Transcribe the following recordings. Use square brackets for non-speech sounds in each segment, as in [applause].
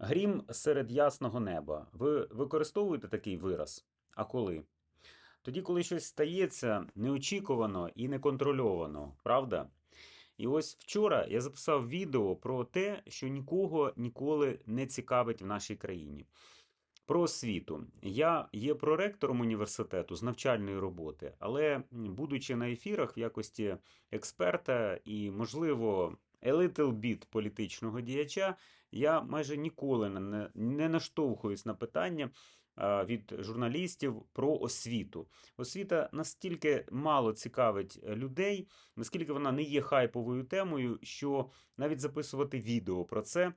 Грім серед ясного неба. Ви використовуєте такий вираз? А коли? Тоді, коли щось стається неочікувано і неконтрольовано, правда? І ось вчора я записав відео про те, що нікого ніколи не цікавить в нашій країні. Про освіту. Я є проректором університету з навчальної роботи, але будучи на ефірах в якості експерта і, можливо, a little bit політичного діяча, я майже ніколи не, не- наштовхуюсь на питання від журналістів про освіту. Освіта настільки мало цікавить е, людей, наскільки вона не є хайповою темою, що навіть записувати відео про це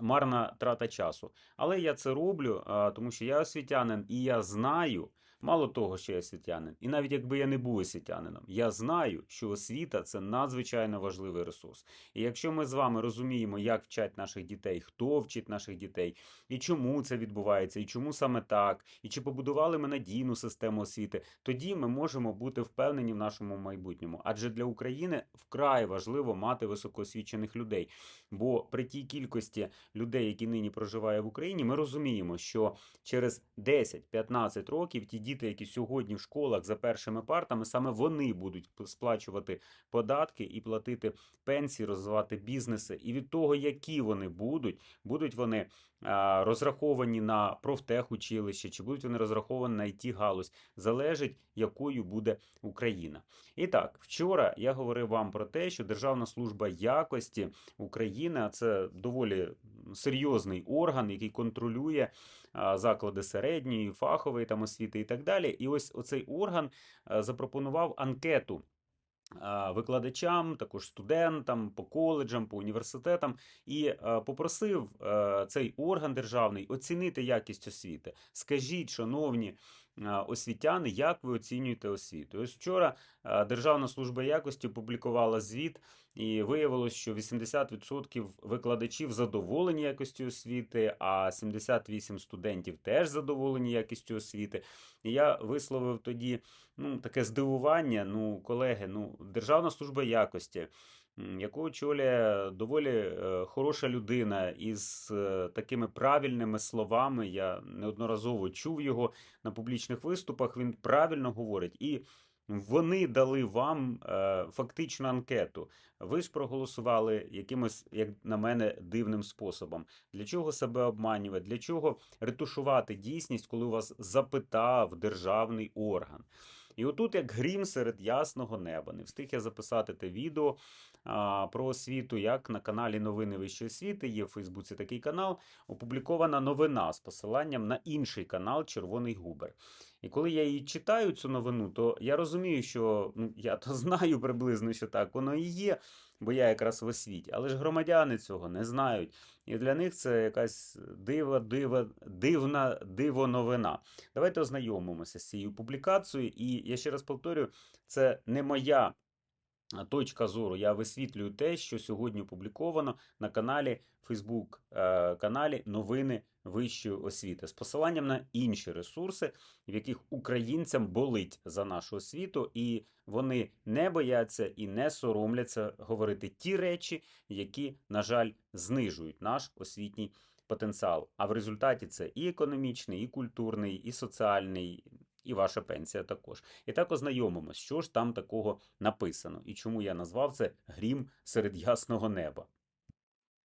марна трата часу. Але я це роблю, тому що я освітянин і я знаю. Мало того, що я освітянин, і навіть якби я не був освітянином, я знаю, що освіта це надзвичайно важливий ресурс. І якщо ми з вами розуміємо, як вчать наших дітей, хто вчить наших дітей, і чому це відбувається, і чому саме так, і чи побудували ми надійну систему освіти, тоді ми можемо бути впевнені в нашому майбутньому. Адже для України вкрай важливо мати високоосвічених людей. Бо при тій кількості людей, які нині проживає в Україні, ми розуміємо, що через 10-15 років ті діти, які сьогодні в школах за першими партами, саме вони будуть сплачувати податки і платити пенсії, розвивати бізнеси. І від того, які вони будуть, будуть вони розраховані на профтехучилище, чи будуть вони розраховані на it галузь, залежить, якою буде Україна. І так, вчора я говорив вам про те, що Державна служба якості України, це доволі серйозний орган, який контролює заклади середньої, фахової там освіти і так далі. І ось оцей орган запропонував анкету. Викладачам, також студентам, по коледжам, по університетам, і попросив е, цей орган державний оцінити якість освіти. Скажіть, шановні освітяни, як ви оцінюєте освіту? Ось вчора е, Державна служба якості опублікувала звіт, і виявилось, що 80% викладачів задоволені якістю освіти, а 78 студентів теж задоволені якістю освіти. І я висловив тоді ну, таке здивування. Ну, колеги, ну, Державна служба якості, яку очолює доволі е, хороша людина із е, такими правильними словами. Я неодноразово чув його на публічних виступах. Він правильно говорить. І вони дали вам е, фактично анкету. Ви ж проголосували якимось, як на мене, дивним способом. Для чого себе обманювати? Для чого ретушувати дійсність, коли у вас запитав державний орган? І отут, як грім серед ясного неба, не встиг я записати те відео про освіту, як на каналі Новини Вищої освіти, є в Фейсбуці такий канал, опублікована новина з посиланням на інший канал Червоний Губер. І коли я її читаю, цю новину, то я розумію, що ну, я то [laughs] знаю приблизно, що так воно і є, бо я якраз в освіті. Але ж громадяни цього не знають. І для них це якась дива, дива, дивна диво новина. Давайте ознайомимося з цією публікацією. І я ще раз повторюю, це не моя точка зору. Я висвітлюю те, що сьогодні опубліковано на каналі Фейсбук е, каналі Новини Вищої освіти з посиланням на інші ресурси, в яких українцям болить за нашу освіту, і вони не бояться і не соромляться говорити ті речі, які, на жаль, знижують наш освітній потенціал. А в результаті це і економічний, і культурний, і соціальний. І ваша пенсія також. І так ознайомимось, що ж там такого написано, і чому я назвав це грім серед ясного неба.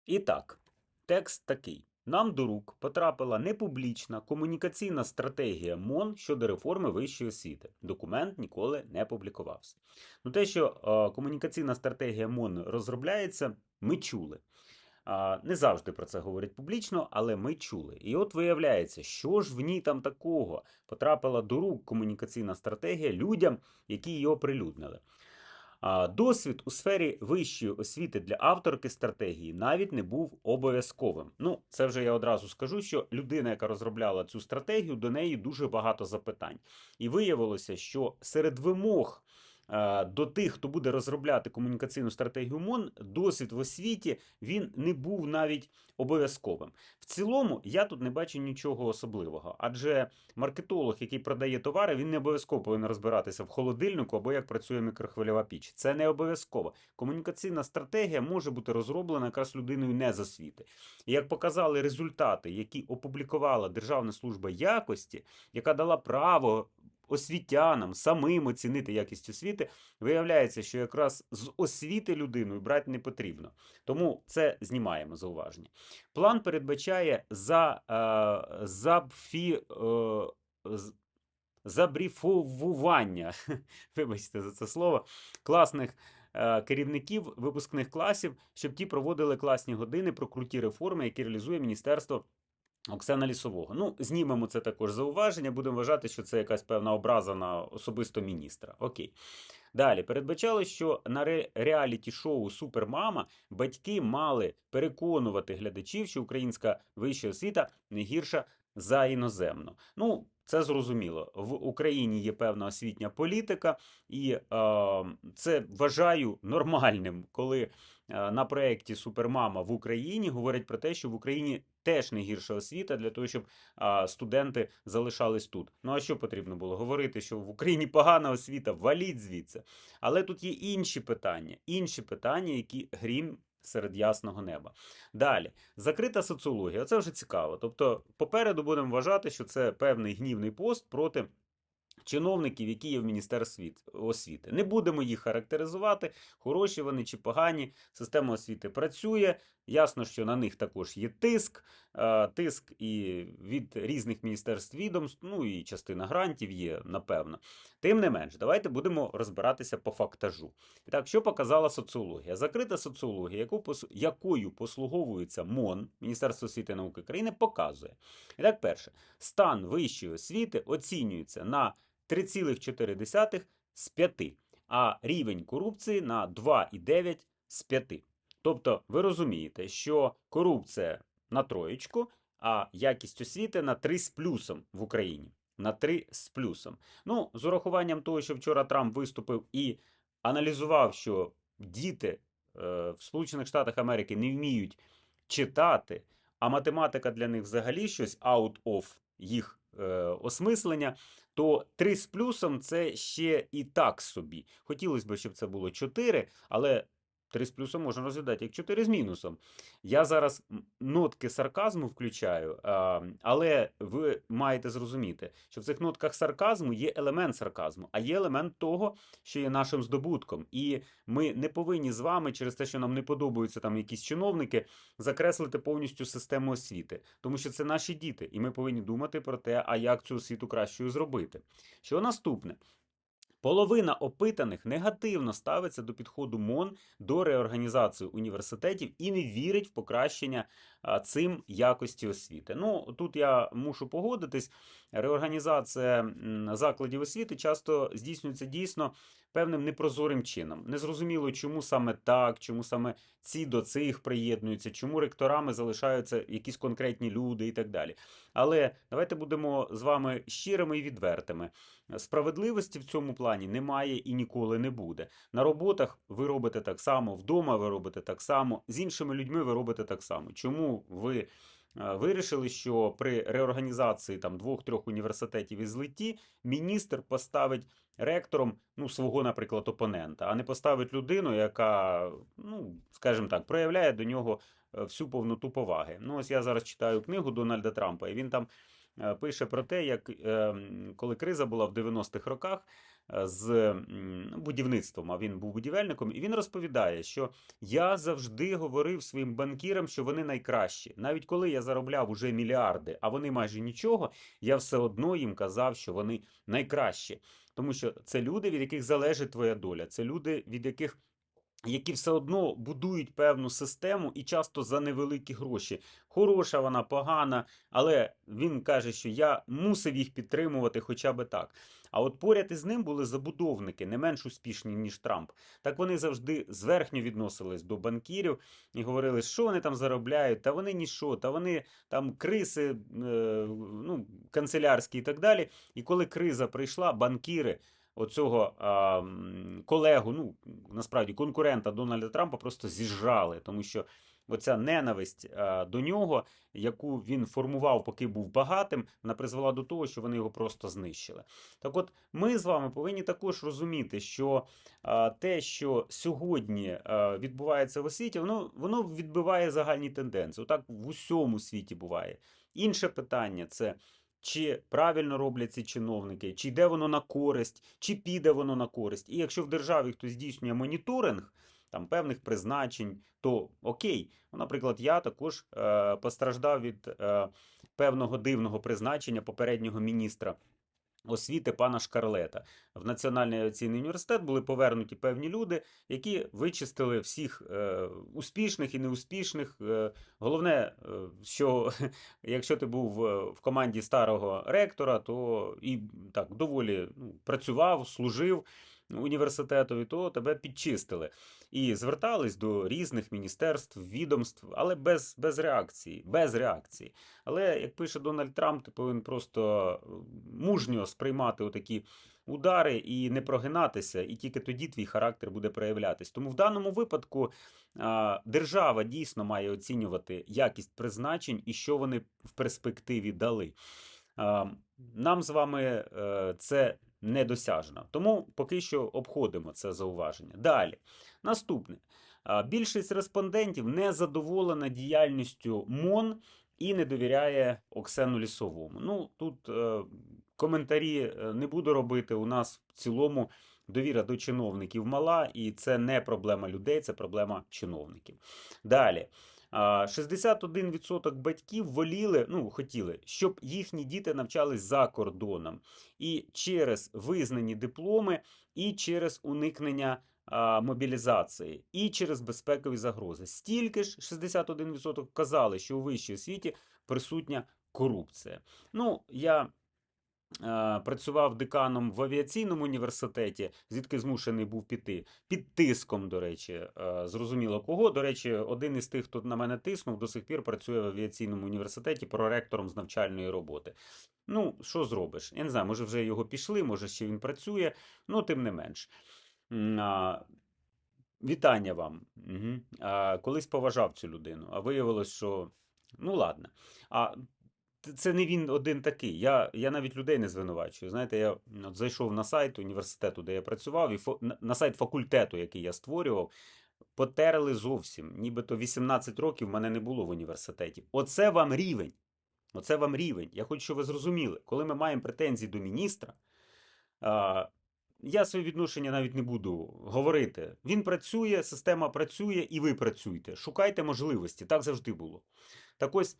І так, текст такий. Нам до рук потрапила непублічна комунікаційна стратегія МОН щодо реформи вищої освіти. Документ ніколи не публікувався. Ну, те, що е, комунікаційна стратегія МОН розробляється, ми чули. Не завжди про це говорять публічно, але ми чули. І от виявляється, що ж в ній там такого потрапила до рук комунікаційна стратегія людям, які її оприлюднили. Досвід у сфері вищої освіти для авторки стратегії навіть не був обов'язковим. Ну, це вже я одразу скажу, що людина, яка розробляла цю стратегію, до неї дуже багато запитань. І виявилося, що серед вимог до тих, хто буде розробляти комунікаційну стратегію МОН, досвід в освіті він не був навіть обов'язковим. В цілому я тут не бачу нічого особливого, адже маркетолог, який продає товари, він не обов'язково повинен розбиратися в холодильнику або як працює мікрохвильова піч. Це не обов'язково. Комунікаційна стратегія може бути розроблена якраз людиною не з освіти. І як показали результати, які опублікувала Державна служба якості, яка дала право освітянам самим оцінити якість освіти, виявляється, що якраз з освіти людиною брати не потрібно. Тому це знімаємо зауваження. План передбачає за, е, забфі, е, з- забріфовування, [laughs] вибачте за це слово, класних е, керівників випускних класів, щоб ті проводили класні години про круті реформи, які реалізує Міністерство Оксана Лісового. Ну, знімемо це також зауваження, будемо вважати, що це якась певна образа на особисто міністра. Окей. Далі передбачало, що на ре- реаліті-шоу Супермама батьки мали переконувати глядачів, що українська вища освіта не гірша за іноземну. Ну, це зрозуміло. В Україні є певна освітня політика, і е, це вважаю нормальним, коли е, на проєкті Супермама в Україні говорять про те, що в Україні теж не гірша освіта для того, щоб а, студенти залишались тут. Ну а що потрібно було говорити, що в Україні погана освіта, валіть звідси. Але тут є інші питання, інші питання, які грім серед ясного неба. Далі, закрита соціологія. Це вже цікаво. Тобто, попереду будемо вважати, що це певний гнівний пост проти. Чиновників, які є в Міністерстві освіти. Не будемо їх характеризувати, хороші вони чи погані. Система освіти працює. Ясно, що на них також є тиск, е, тиск і від різних міністерств відомств, ну і частина грантів є, напевно. Тим не менш, давайте будемо розбиратися по фактажу. Так, що показала соціологія? Закрита соціологія, якою послуговується МОН, Міністерство освіти і науки країни, показує. Так, перше, стан вищої освіти оцінюється на 3,4 з 5, а рівень корупції на 2,9 з 5. Тобто, ви розумієте, що корупція на троєчку, а якість освіти на 3 з плюсом в Україні. На 3 з плюсом. Ну, з урахуванням того, що вчора Трамп виступив і аналізував, що діти е, в Сполучених Штатах Америки не вміють читати, а математика для них взагалі щось out of їх е, осмислення, то 3 з плюсом це ще і так собі. Хотілося б, щоб це було 4, але 3 з плюсом можна розглядати як 4 з мінусом. Я зараз нотки сарказму включаю, але ви маєте зрозуміти, що в цих нотках сарказму є елемент сарказму, а є елемент того, що є нашим здобутком. І ми не повинні з вами через те, що нам не подобаються там якісь чиновники, закреслити повністю систему освіти, тому що це наші діти, і ми повинні думати про те, а як цю освіту кращою зробити. Що наступне? Половина опитаних негативно ставиться до підходу МОН до реорганізації університетів і не вірить в покращення цим якості освіти. Ну тут я мушу погодитись. Реорганізація закладів освіти часто здійснюється дійсно певним непрозорим чином. Незрозуміло, чому саме так, чому саме ці до цих приєднуються, чому ректорами залишаються якісь конкретні люди і так далі. Але давайте будемо з вами щирими і відвертими. Справедливості в цьому плані немає і ніколи не буде. На роботах ви робите так само, вдома ви робите так само, з іншими людьми ви робите так само. Чому ви вирішили, що при реорганізації там двох-трьох університетів із злитті міністр поставить ректором ну, свого, наприклад, опонента, а не поставить людину, яка, ну, скажімо так, проявляє до нього е, всю повноту поваги. Ну, ось я зараз читаю книгу Дональда Трампа, і він там е, пише про те, як е, коли криза була в 90-х роках е, з будівництвом, а він був будівельником, і він розповідає, що я завжди говорив своїм банкірам, що вони найкращі. Навіть коли я заробляв уже мільярди, а вони майже нічого, я все одно їм казав, що вони найкращі. Тому що це люди, від яких залежить твоя доля, це люди, від яких які все одно будують певну систему і часто за невеликі гроші. Хороша вона, погана, але він каже, що я мусив їх підтримувати хоча б так. А от поряд із ним були забудовники, не менш успішні, ніж Трамп. Так вони завжди зверхньо відносились до банкірів і говорили, що вони там заробляють, та вони ніщо, та вони там криси, е, ну, канцелярські і так далі. І коли криза прийшла, банкіри оцього а, колегу, ну насправді конкурента Дональда Трампа просто зіжрали, тому що оця ненависть а, до нього, яку він формував, поки був багатим, вона призвела до того, що вони його просто знищили. Так от, ми з вами повинні також розуміти, що а, те, що сьогодні а, відбувається в освіті, воно, воно відбиває загальні тенденції. Отак в усьому світі буває. Інше питання це. Чи правильно роблять ці чиновники, чи йде воно на користь, чи піде воно на користь. І якщо в державі хтось здійснює моніторинг там певних призначень, то окей. Ну, наприклад, я також е, постраждав від е, певного дивного призначення попереднього міністра освіти пана Шкарлета. В Національний авіаційний університет були повернуті певні люди, які вичистили всіх е, успішних і неуспішних. Е, головне, е, що [laughs] якщо ти був е, в команді старого ректора, то і так доволі ну, працював, служив університетові, то тебе підчистили. І звертались до різних міністерств, відомств, але без, без реакції. Без реакції. Але як пише Дональд Трамп, ти повинен просто е, мужньо сприймати отакі удари і не прогинатися, і тільки тоді твій характер буде проявлятись. Тому в даному випадку держава дійсно має оцінювати якість призначень і що вони в перспективі дали. Нам з вами е, це недосяжно. Тому поки що обходимо це зауваження. Далі. Наступне. Більшість респондентів не задоволена діяльністю МОН і не довіряє Оксену Лісовому. Ну, тут е, коментарі е, не буду робити. У нас в цілому довіра до чиновників мала, і це не проблема людей, це проблема чиновників. Далі. А, 61% батьків воліли, ну хотіли, щоб їхні діти навчались за кордоном і через визнані дипломи, і через уникнення мобілізації, і через безпекові загрози. Стільки ж 61% казали, що у вищій освіті присутня корупція. Ну, я працював деканом в авіаційному університеті, звідки змушений був піти. Під тиском, до речі, е, зрозуміло кого. До речі, один із тих, хто на мене тиснув, до сих пір працює в авіаційному університеті проректором з навчальної роботи. Ну, що зробиш? Я не знаю, може вже його пішли, може ще він працює, ну тим не менш. Вітання вам. Угу. Колись поважав цю людину, а виявилось, що ну ладно. А це не він один такий. Я, я навіть людей не звинувачую. Знаєте, я от зайшов на сайт університету, де я працював, і фо, на, на сайт факультету, який я створював, потерли зовсім. Нібито 18 років мене не було в університеті. Оце вам рівень. Оце вам рівень. Я хочу, щоб ви зрозуміли, коли ми маємо претензії до міністра, а, я своє відношення навіть не буду говорити. Він працює, система працює, і ви працюєте. Шукайте можливості. Так завжди було. Так ось,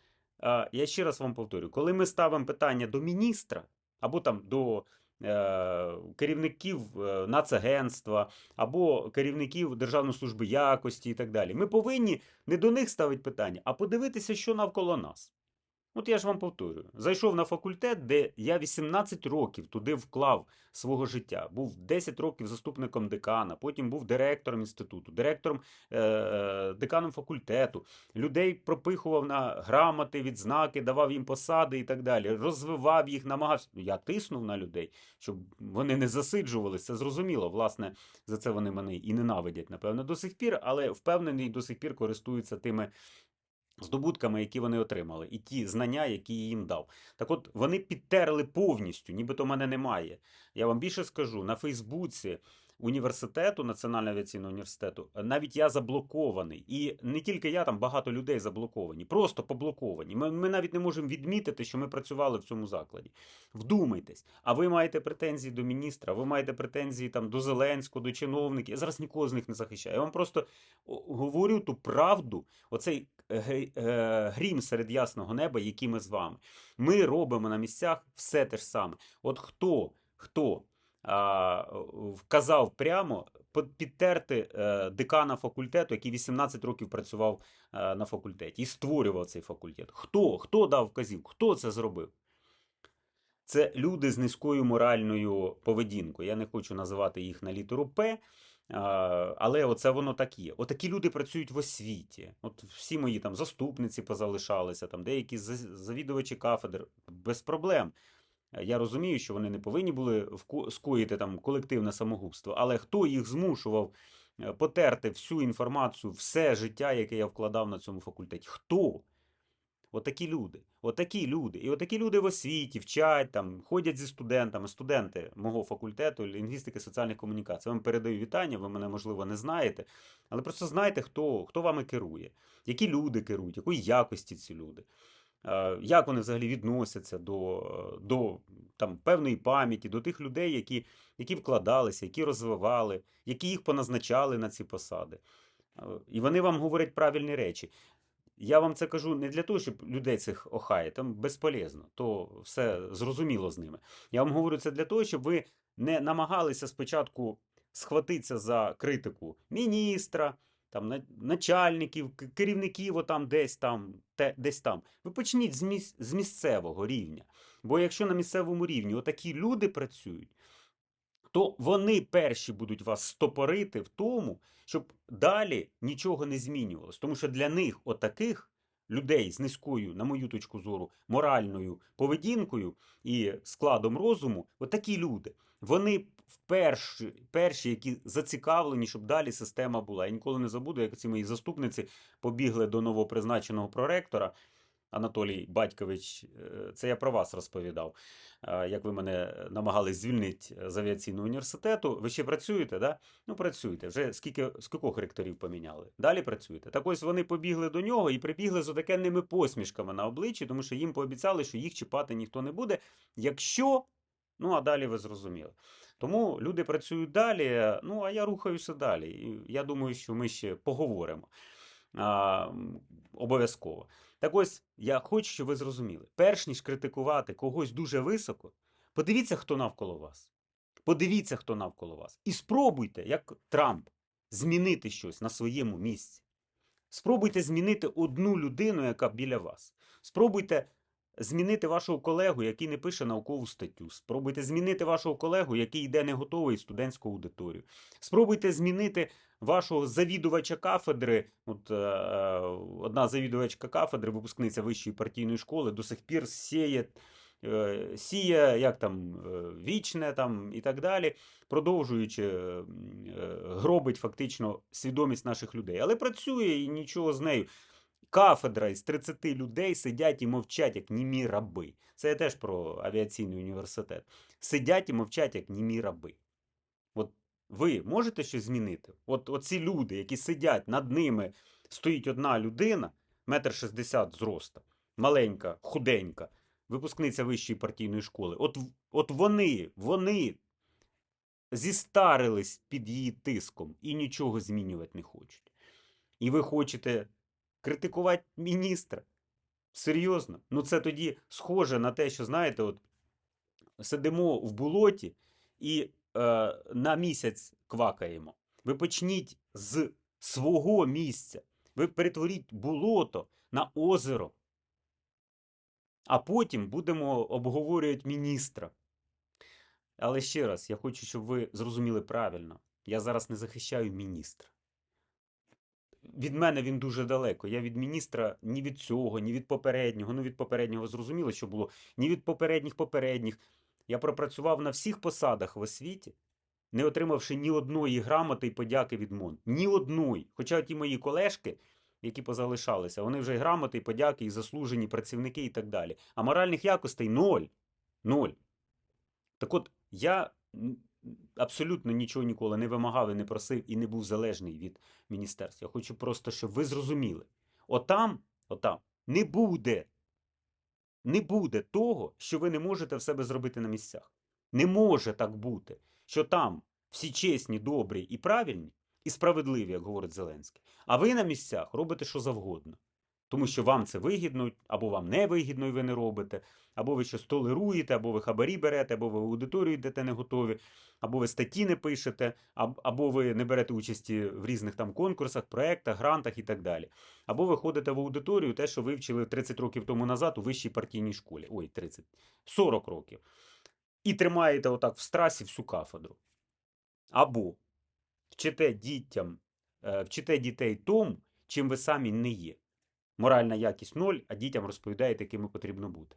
я ще раз вам повторю: коли ми ставимо питання до міністра або там до е, керівників е, нацагентства, або керівників Державної служби якості і так далі, ми повинні не до них ставити питання, а подивитися, що навколо нас. От я ж вам повторюю, зайшов на факультет, де я 18 років туди вклав свого життя. Був 10 років заступником декана, потім був директором інституту, директором е, е, деканом факультету. Людей пропихував на грамоти, відзнаки, давав їм посади і так далі. Розвивав їх, намагався. Я тиснув на людей, щоб вони не засиджувалися. Зрозуміло. Власне, за це вони мене і ненавидять, напевно, до сих пір, але впевнений, до сих пір користуються тими здобутками, які вони отримали, і ті знання, які їм дав. Так от вони підтерли повністю, нібито мене немає. Я вам більше скажу, на Фейсбуці університету, Національного авіаційного університету, навіть я заблокований. І не тільки я, там багато людей заблоковані, просто поблоковані. Ми, ми навіть не можемо відмітити, що ми працювали в цьому закладі. Вдумайтесь, а ви маєте претензії до міністра, ви маєте претензії там до Зеленського, до чиновників. Я зараз нікого з них не захищаю. Я вам просто говорю ту правду, оцей е, е, грім серед ясного неба, який ми з вами. Ми робимо на місцях все те ж саме. От хто, хто вказав прямо підтерти е, декана факультету, який 18 років працював е, на факультеті і створював цей факультет. Хто? Хто дав вказівку? Хто це зробив? Це люди з низькою моральною поведінкою. Я не хочу називати їх на літеру П, але оце воно так є. Отакі люди працюють в освіті. От всі мої там заступниці позалишалися, там деякі завідувачі кафедр без проблем. Я розумію, що вони не повинні були скоїти там колективне самогубство, але хто їх змушував е, потерти всю інформацію, все життя, яке я вкладав на цьому факультеті? Хто? Отакі люди. Отакі люди. І отакі люди в освіті вчать, там, ходять зі студентами, студенти мого факультету лінгвістики соціальних комунікацій. Я вам передаю вітання, ви мене, можливо, не знаєте, але просто знайте, хто, хто вами керує, які люди керують, якої якості ці люди. Е, Як вони взагалі відносяться до, до там, певної пам'яті, до тих людей, які, які вкладалися, які розвивали, які їх поназначали на ці посади. Е, І вони вам говорять правильні речі. Я вам це кажу не для того, щоб людей цих охає, там безполезно, то все зрозуміло з ними. Я вам говорю це для того, щоб ви не намагалися спочатку схватитися за критику міністра, там, начальників, керівників отам десь там, те, десь там. Ви почніть з, міс- з місцевого рівня. Бо якщо на місцевому рівні отакі люди працюють, то вони перші будуть вас стопорити в тому, щоб далі нічого не змінювалось. Тому що для них отаких людей з низькою, на мою точку зору, моральною поведінкою і складом розуму, отакі люди, вони перші, перші, які зацікавлені, щоб далі система була. Я ніколи не забуду, як ці мої заступниці побігли до новопризначеного проректора. Анатолій Батькович, е, це я про вас розповідав, е, як ви мене намагались звільнити з авіаційного університету. Ви ще працюєте, да? Ну, працюєте. Вже скільки скількох ректорів поміняли. Далі працюєте. Так ось вони побігли до нього і прибігли з отакенними посмішками на обличчі, тому що їм пообіцяли, що їх чіпати ніхто не буде. Якщо, ну а далі ви зрозуміли. Тому люди працюють далі, ну а я рухаюся далі. Я думаю, що ми ще поговоримо. А, обов'язково. Так ось я хочу, щоб ви зрозуміли. Перш ніж критикувати когось дуже високо, подивіться, хто навколо вас. Подивіться, хто навколо вас. І спробуйте, як Трамп, змінити щось на своєму місці. Спробуйте змінити одну людину, яка біля вас. Спробуйте змінити вашого колегу, який не пише наукову статтю. Спробуйте змінити вашого колегу, який йде не готовий студентську аудиторію. Спробуйте змінити вашого завідувача кафедри. От е, е, одна завідувачка кафедри, випускниця вищої партійної школи, до сих пір сіє, е, сіє як там, е, вічне там, і так далі, продовжуючи гробить фактично свідомість наших людей. Але працює і нічого з нею. Кафедра із 30 людей сидять і мовчать, як німі раби. Це я теж про авіаційний університет. Сидять і мовчать, як німі раби. От ви можете щось змінити? От оці люди, які сидять над ними, стоїть одна людина, метр шістдесят зроста, маленька, худенька, випускниця вищої партійної школи. От, от вони, вони зістарились під її тиском і нічого змінювати не хочуть. І ви хочете критикувати міністра? Серйозно? Ну це тоді схоже на те, що, знаєте, от сидимо в болоті і е, на місяць квакаємо. Ви почніть з свого місця. Ви перетворіть болото на озеро. А потім будемо обговорювати міністра. Але ще раз, я хочу, щоб ви зрозуміли правильно. Я зараз не захищаю міністра. Від мене він дуже далеко. Я від міністра ні від цього, ні від попереднього. Ну, від попереднього зрозуміло, що було, ні від попередніх попередніх. Я пропрацював на всіх посадах в освіті, не отримавши ні одної грамоти і подяки від МОН. Ні одної. Хоча ті мої колежки, які позалишалися, вони вже і грамоти, і подяки, і заслужені працівники і так далі. А моральних якостей ноль. Ноль. Так от, я абсолютно нічого ніколи не вимагав і не просив і не був залежний від міністерства. Я хочу просто, щоб ви зрозуміли. Отам, отам не буде, не буде того, що ви не можете в себе зробити на місцях. Не може так бути, що там всі чесні, добрі і правильні, і справедливі, як говорить Зеленський. А ви на місцях робите що завгодно. Тому що вам це вигідно, або вам не вигідно, і ви не робите, або ви щось толеруєте, або ви хабарі берете, або ви аудиторію йдете не готові, або ви статті не пишете, або ви не берете участі в різних там конкурсах, проектах, грантах і так далі. Або ви ходите в аудиторію, те, що ви вчили 30 років тому назад у вищій партійній школі. Ой, 30, 40 років. І тримаєте отак в страсі всю кафедру. Або вчите дітям, е, вчите дітей тому, чим ви самі не є. Моральна якість ноль, а дітям розповідаєте, якими потрібно бути.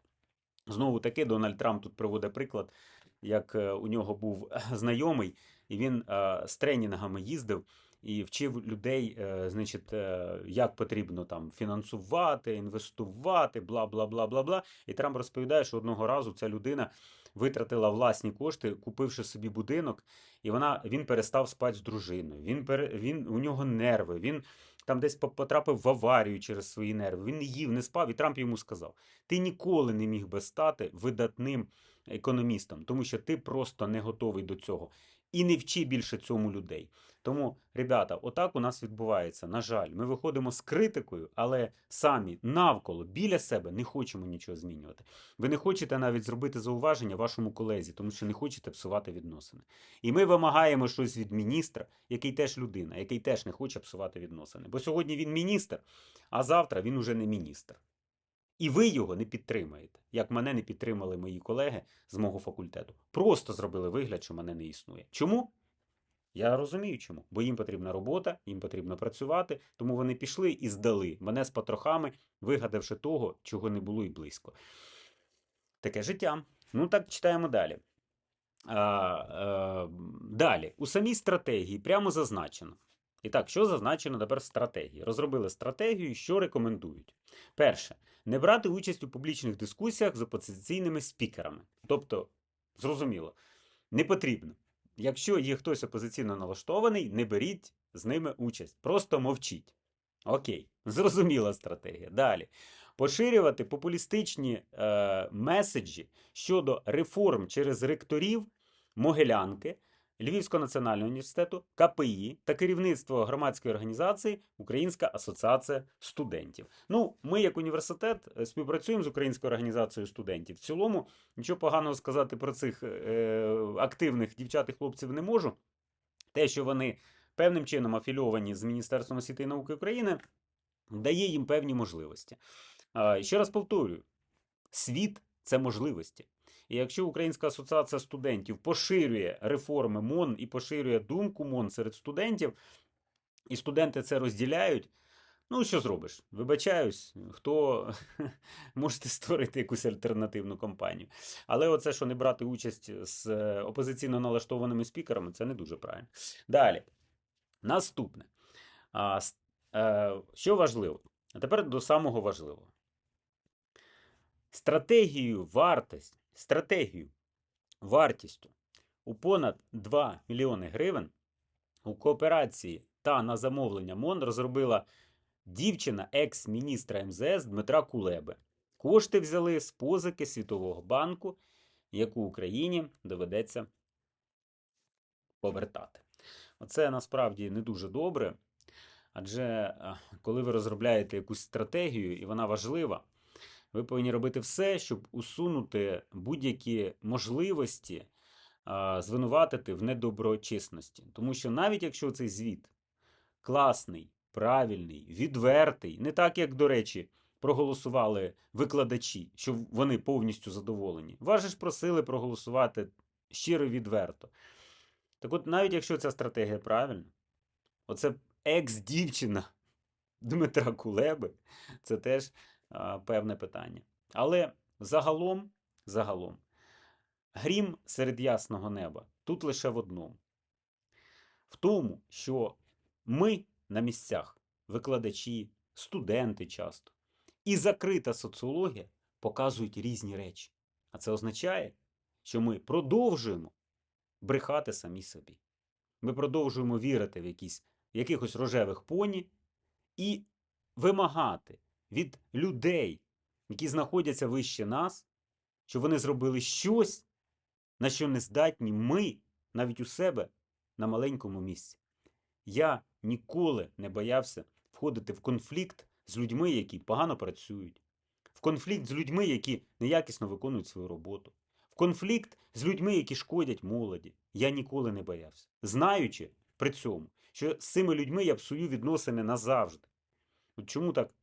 Знову таки, Дональд Трамп тут приводить приклад, як е, у нього був знайомий, і він е, з тренінгами їздив і вчив людей, е, значить, е, як потрібно там фінансувати, інвестувати, бла бла бла бла бла. І Трамп розповідає, що одного разу ця людина витратила власні кошти, купивши собі будинок, і вона він перестав спати з дружиною. Він він у нього нерви. Він там десь по- потрапив в аварію через свої нерви. Він їв, не спав, і Трамп йому сказав: ти ніколи не міг би стати видатним економістом, тому що ти просто не готовий до цього. І не вчи більше цьому людей. Тому, ребята, отак у нас відбувається. На жаль, ми виходимо з критикою, але самі навколо біля себе не хочемо нічого змінювати. Ви не хочете навіть зробити зауваження вашому колезі, тому що не хочете псувати відносини. І ми вимагаємо щось від міністра, який теж людина, який теж не хоче псувати відносини. Бо сьогодні він міністр, а завтра він уже не міністр. І ви його не підтримаєте, як мене не підтримали мої колеги з мого факультету. Просто зробили вигляд, що мене не існує. Чому? Я розумію чому. Бо їм потрібна робота, їм потрібно працювати, тому вони пішли і здали мене з потрохами, вигадавши того, чого не було і близько. Таке життя. Ну так читаємо далі. А, а, далі, у самій стратегії прямо зазначено. І так, що зазначено тепер в стратегії? Розробили стратегію, що рекомендують. Перше, не брати участь у публічних дискусіях з опозиційними спікерами. Тобто, зрозуміло, не потрібно. Якщо є хтось опозиційно налаштований, не беріть з ними участь. Просто мовчіть. Окей, зрозуміла стратегія. Далі. Поширювати популістичні е, меседжі щодо реформ через ректорів Могилянки, Львівського національного університету, КПІ та керівництво громадської організації Українська асоціація студентів. Ну, ми, як університет, е, співпрацюємо з Українською організацією студентів. В цілому нічого поганого сказати про цих е, активних дівчат і хлопців не можу. Те, що вони певним чином афільовані з Міністерством освіти і науки України, дає їм певні можливості. А, Ще раз повторюю: світ це можливості. І якщо Українська асоціація студентів поширює реформи МОН і поширює думку МОН серед студентів, і студенти це розділяють. Ну, що зробиш? Вибачаюсь, хто [laughs] можете створити якусь альтернативну кампанію. Але оце, що не брати участь з е, опозиційно налаштованими спікерами, це не дуже правильно. Далі. Наступне. А, е, що важливо? А тепер до самого важливого. Стратегію вартість, стратегію вартістю у понад 2 мільйони гривень у кооперації та на замовлення МОН розробила дівчина екс-міністра МЗС Дмитра Кулеби. Кошти взяли з позики Світового банку, яку Україні доведеться повертати. Оце насправді не дуже добре, адже е, коли ви розробляєте якусь стратегію і вона важлива, ви повинні робити все, щоб усунути будь-які можливості звинуватити в недоброчесності. Тому що навіть якщо цей звіт класний, правильний, відвертий, не так, як, до речі, проголосували викладачі, що вони повністю задоволені. Вас ж просили проголосувати щиро і відверто. Так от, навіть якщо ця стратегія правильна, оце екс-дівчина Дмитра Кулеби, це теж певне питання. Але загалом, загалом, грім серед ясного неба тут лише в одному. В тому, що ми на місцях, викладачі, студенти часто, і закрита соціологія показують різні речі. А це означає, що ми продовжуємо брехати самі собі. Ми продовжуємо вірити в якісь, в якихось рожевих поні і вимагати від людей, які знаходяться вище нас, щоб вони зробили щось, на що не здатні ми навіть у себе на маленькому місці. Я ніколи не боявся входити в конфлікт з людьми, які погано працюють, в конфлікт з людьми, які неякісно виконують свою роботу, в конфлікт з людьми, які шкодять молоді. Я ніколи не боявся, знаючи при цьому, що з цими людьми я псую відносини назавжди. От чому так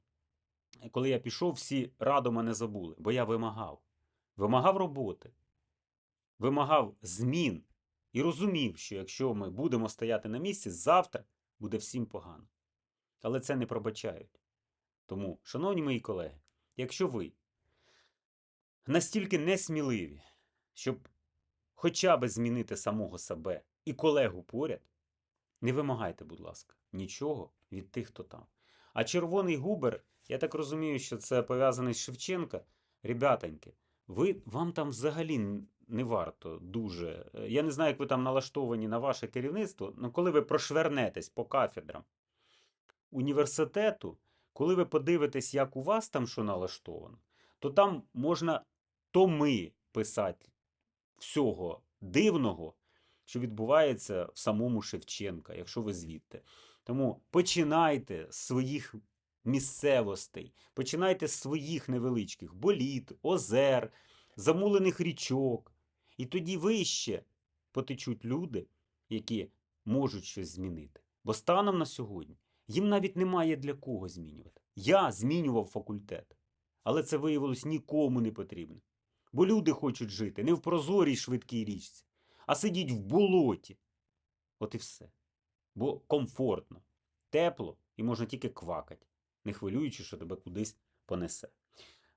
коли я пішов, всі радо мене забули, бо я вимагав. Вимагав роботи, вимагав змін і розумів, що якщо ми будемо стояти на місці, завтра буде всім погано. Але це не пробачають. Тому, шановні мої колеги, якщо ви настільки несміливі, щоб хоча б змінити самого себе і колегу поряд, не вимагайте, будь ласка, нічого від тих, хто там. А червоний губер, я так розумію, що це пов'язаний з Шевченка. Ребятоньки, ви, вам там взагалі не варто дуже. е, Я не знаю, як ви там налаштовані на ваше керівництво, але коли ви прошвернетесь по кафедрам університету, коли ви подивитесь, як у вас там що налаштовано, то там можна томи писати всього дивного, що відбувається в самому Шевченка, якщо ви звідти. Тому починайте з своїх місцевостей, починайте з своїх невеличких боліт, озер, замулених річок. І тоді вище потечуть люди, які можуть щось змінити. Бо станом на сьогодні їм навіть немає для кого змінювати. Я змінював факультет, але це виявилось нікому не потрібно. Бо люди хочуть жити не в прозорій швидкій річці, а сидіть в болоті. От і все. Бо комфортно, тепло і можна тільки квакати, не хвилюючи, що тебе кудись понесе.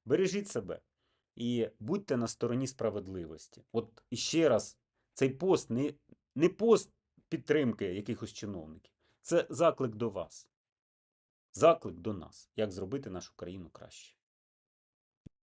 Бережіть себе і будьте на стороні справедливості. От іще раз, цей пост не, не пост підтримки якихось чиновників. Це заклик до вас. Заклик до нас, як зробити нашу країну краще.